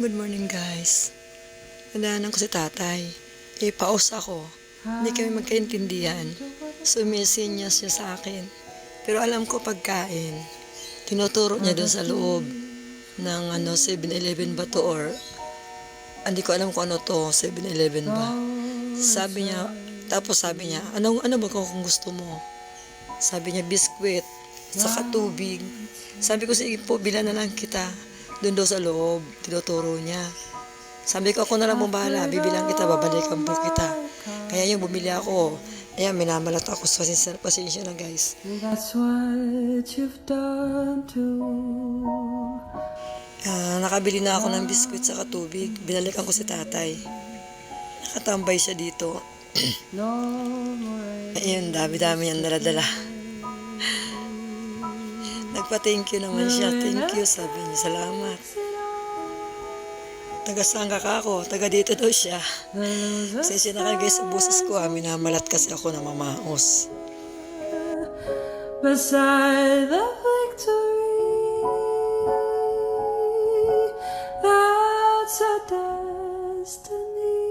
Good morning guys. Nadaanan ko si tatay. Eh, paus ako. Hindi kami magkaintindihan. Sumisin niya siya sa akin. Pero alam ko pagkain. Tinuturo niya doon sa loob ng ano, 7-Eleven ba to or hindi ko alam kung ano to, 7-Eleven ba. Sabi niya, tapos sabi niya, ano, ano ba kung gusto mo? Sabi niya, biskwit, saka tubig. Sabi ko, sige po, bilan na lang kita. Doon daw sa loob, tinuturo niya. Sabi ko, ako na lang mo bahala, bibilang kita, babalikan po kita. Kaya yung bumili ako, ayan, minamalat ako, pasensya, pasensya na guys. That's what you've done to Ah, nakabili na ako ng biskwit sa tubig. Binalikan ko si tatay. Nakatambay siya dito. Ayun, dami-dami niyang daladala. Nagpa-thank you naman siya. Thank you, sabi niya. Salamat. Taga saan ka ako? Taga dito daw siya. Kasi na kayo guys sa buses ko. Ah. Minamalat kasi ako na mamaos. Beside the victory, that's a destiny.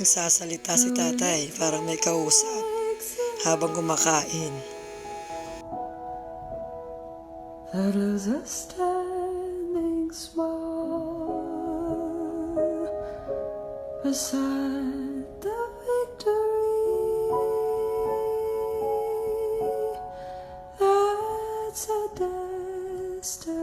Nagsasalita si tatay para may kausap habang kumakain. There is a standing smile beside the victory that's a destiny.